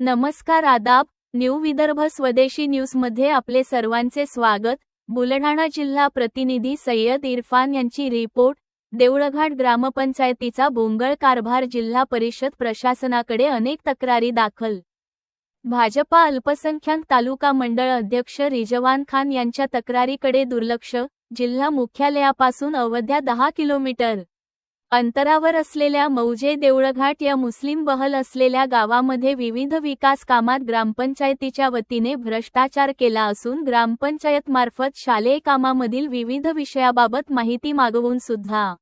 नमस्कार आदाब न्यू विदर्भ स्वदेशी न्यूजमध्ये आपले सर्वांचे स्वागत. बुलढाणा जिल्हा प्रतिनिधी सय्यद इरफान यांची रिपोर्ट. देऊळघाट ग्रामपंचायतीचा बोंगळ कारभार जिल्हा परिषद प्रशासनाकडे अनेक तक्रारी दाखल. भाजपा अल्पसंख्याक तालुका मंडळ अध्यक्ष रिजवान खान यांच्या तक्रारीकडे दुर्लक्ष जिल्हा मुख्यालयापासून अवध्या दहा किलोमीटर अंतरावर असलेल्या मौजे देऊळघाट या मुस्लिम बहल असलेल्या गावामध्ये विविध विकास कामात ग्रामपंचायतीच्या वतीने भ्रष्टाचार केला असून ग्रामपंचायतमार्फत शालेय कामामधील विविध विषयाबाबत माहिती मागवून सुद्धा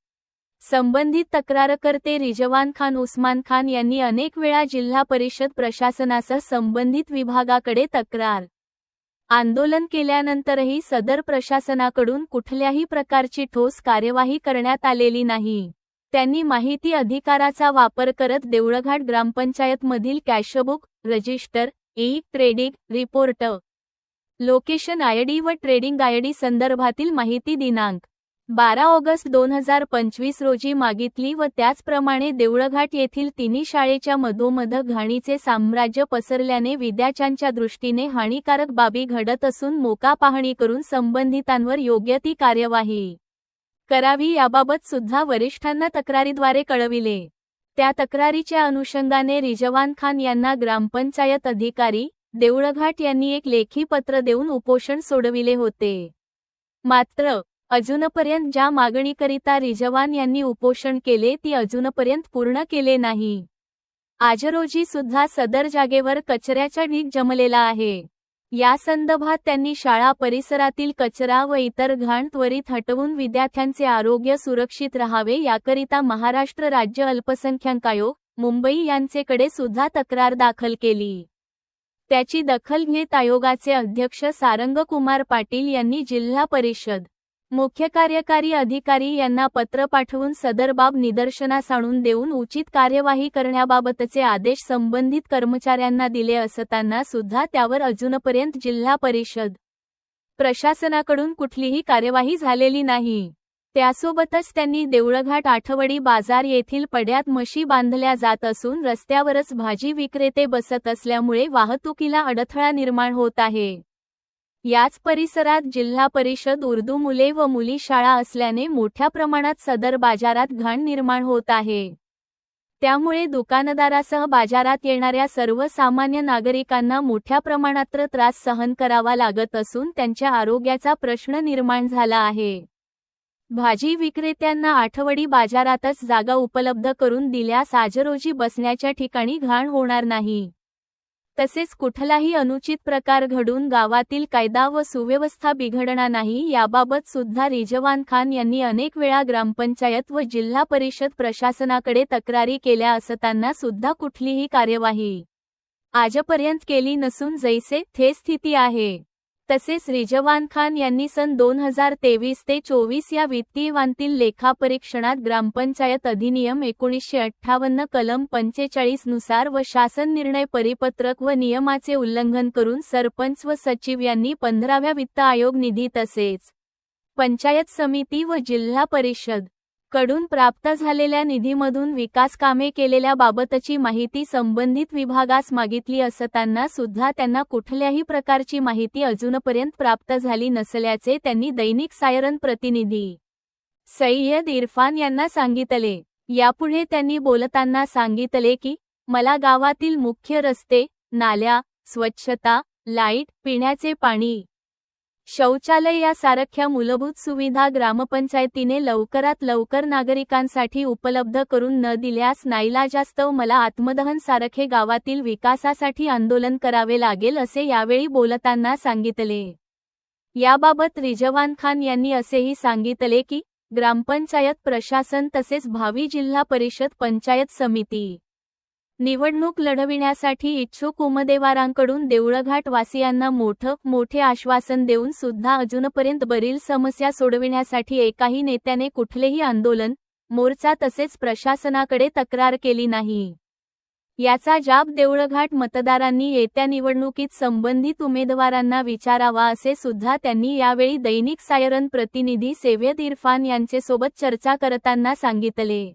संबंधित तक्रारकर्ते रिजवान खान उस्मान खान यांनी अनेक वेळा जिल्हा परिषद प्रशासनासह संबंधित विभागाकडे तक्रार आंदोलन केल्यानंतरही सदर प्रशासनाकडून कुठल्याही प्रकारची ठोस कार्यवाही करण्यात आलेली नाही. त्यांनी माहिती अधिकाराचा वापर करत Deulghat ग्रामपंचायतमधील cashbook register e trading report location ID व ट्रेडिंग आयडी संदर्भातील माहिती दिनांक बारा ऑगस्ट दोन हजार पंचवीस रोजी मागितली व त्याचप्रमाणे देऊळघाट येथील तिन्ही शाळेच्या मधोमध घाणीचे साम्राज्य पसरल्याने विद्यार्थ्यांच्या दृष्टीने हानिकारक बाबी घडत असून मोका पाहणी करून संबंधितांवर योग्य ती कार्यवाही करावी याबाबत सुद्धा वरिष्ठांना तक्रारीद्वारे कळविले. त्या तक्रारीच्या अनुषंगाने रिजवान खान यांना ग्रामपंचायत अधिकारी देऊळघाट यांनी एक लेखी पत्र देऊन उपोषण सोडविले होते. मात्र अजूनपर्यंत ज्या मागणीकरिता रिजवान यांनी उपोषण केले ती अजूनपर्यंत पूर्ण केले नाही. आज रोजी सुद्धा सदर जागेवर कचऱ्याचा ढीग जमलेला आहे. या संदर्भात त्यांनी शाळा परिसरातील कचरा व इतर घाण त्वरित हटवून विद्यार्थ्यांचे आरोग्य सुरक्षित राहावे याकरिता महाराष्ट्र राज्य अल्पसंख्याक आयोग मुंबई यांचेकडे सुद्धा तक्रार दाखल केली. त्याची दखल घेत आयोगाचे अध्यक्ष सारंगकुमार पाटील यांनी जिल्हा परिषद मुख्य कार्यकारी अधिकारी यांना पत्र पाठवून सदर बाब निदर्शनास आणून देऊन उचित कार्यवाही करण्याबाबतचे आदेश संबंधित कर्मचाऱ्यांना दिले असताना सुद्धा त्यावर अजूनपर्यंत जिल्हा परिषद प्रशासनाकडून कुठलीही कार्यवाही झालेली नाही. त्यासोबतच त्यांनी देऊळघाट आठवडी बाजार येथील पड्यात म्हशी बांधल्या जात असून रस्त्यावरच भाजी विक्रेते बसत असल्यामुळे वाहतुकीला अडथळा निर्माण होत आहे. याच परिसरात जिल्हा परिषद उर्दू मुले व मुली शाळा असल्याने मोठ्या प्रमाणात सदर बाजारात घाण निर्माण होत आहे. त्यामुळे दुकानदारासह बाजारात येणाऱ्या सर्वसामान्य नागरिकांना मोठ्या प्रमाणात त्रास सहन करावा लागत असून त्यांच्या आरोग्याचा प्रश्न निर्माण झाला आहे. भाजी विक्रेत्यांना आठवडी बाजारातच जागा उपलब्ध करून दिल्यास आजरोजी बसण्याच्या ठिकाणी घाण होणार नाही. तसेच कुठलाही अनुचित प्रकार घडून गावातील कायदा व सुव्यवस्था बिघडणार नाही याबाबत सुद्धा रिजवान खान यांनी अनेक वेळा ग्रामपंचायत व जिल्हा परिषद प्रशासनाकडे तक्रारी केल्या असताना सुद्धा कुठलीही कार्यवाही आजपर्यंत केली नसून जैसे थे स्थिती आहे. तसेच रिजवान खान यांनी सन दोन हजार तेवीस ते चोवीस या वित्तीयवांतील लेखापरीक्षणात ग्रामपंचायत अधिनियम एकोणीसशे अठ्ठावन्न कलम पंचेचाळीसनुसार व शासन निर्णय परिपत्रक व नियमाचे उल्लंघन करून सरपंच व सचिव यांनी पंधराव्या वित्त आयोग निधी तसेच पंचायत समिती व जिल्हा परिषद कडून प्राप्त झालेल्या निधीमधून विकास कामे केलेल्या बाबतची माहिती संबंधित विभागास मागितली असताना सुद्धा त्यांना कुठल्याही प्रकारची माहिती अजूनपर्यंत प्राप्त झाली नसल्याचे त्यांनी दैनिक सायरन प्रतिनिधी सय्यद इरफान यांना सांगितले. यापुढे त्यांनी बोलताना सांगितले की मला गावातील मुख्य रस्ते नाल्या स्वच्छता लाइट पिण्याचे पाणी शौचालय यासारख्या मूलभूत सुविधा ग्रामपंचायतीने लवकरात लवकर नागरिकांसाठी उपलब्ध करून न दिल्यास नाईलाजास्तव मला आत्मदहन सारखे गावातील विकासासाठी आंदोलन करावे लागेल असे यावेळी बोलताना सांगितले. याबाबत रिजवान खान यांनी असेही सांगितले की ग्रामपंचायत प्रशासन तसेच भावी जिल्हा परिषद पंचायत समिती निवडणूक लढविण्यासाठी इच्छुक उमेदवारांकडून देऊळघाट वासियांना मोठं मोठे आश्वासन देऊन सुद्धा अजूनपर्यंत बरील समस्या सोडविण्यासाठी एकाही नेत्याने कुठलेही आंदोलन मोर्चा तसेच प्रशासनाकडे तक्रार केली नाही. याचा जाब देऊळघाट मतदारांनी येत्या निवडणुकीत संबंधित उमेदवारांना विचारावा असे सुद्धा त्यांनी यावेळी दैनिक सायरन प्रतिनिधी सय्यद इरफान यांचेसोबत चर्चा करताना सांगितले.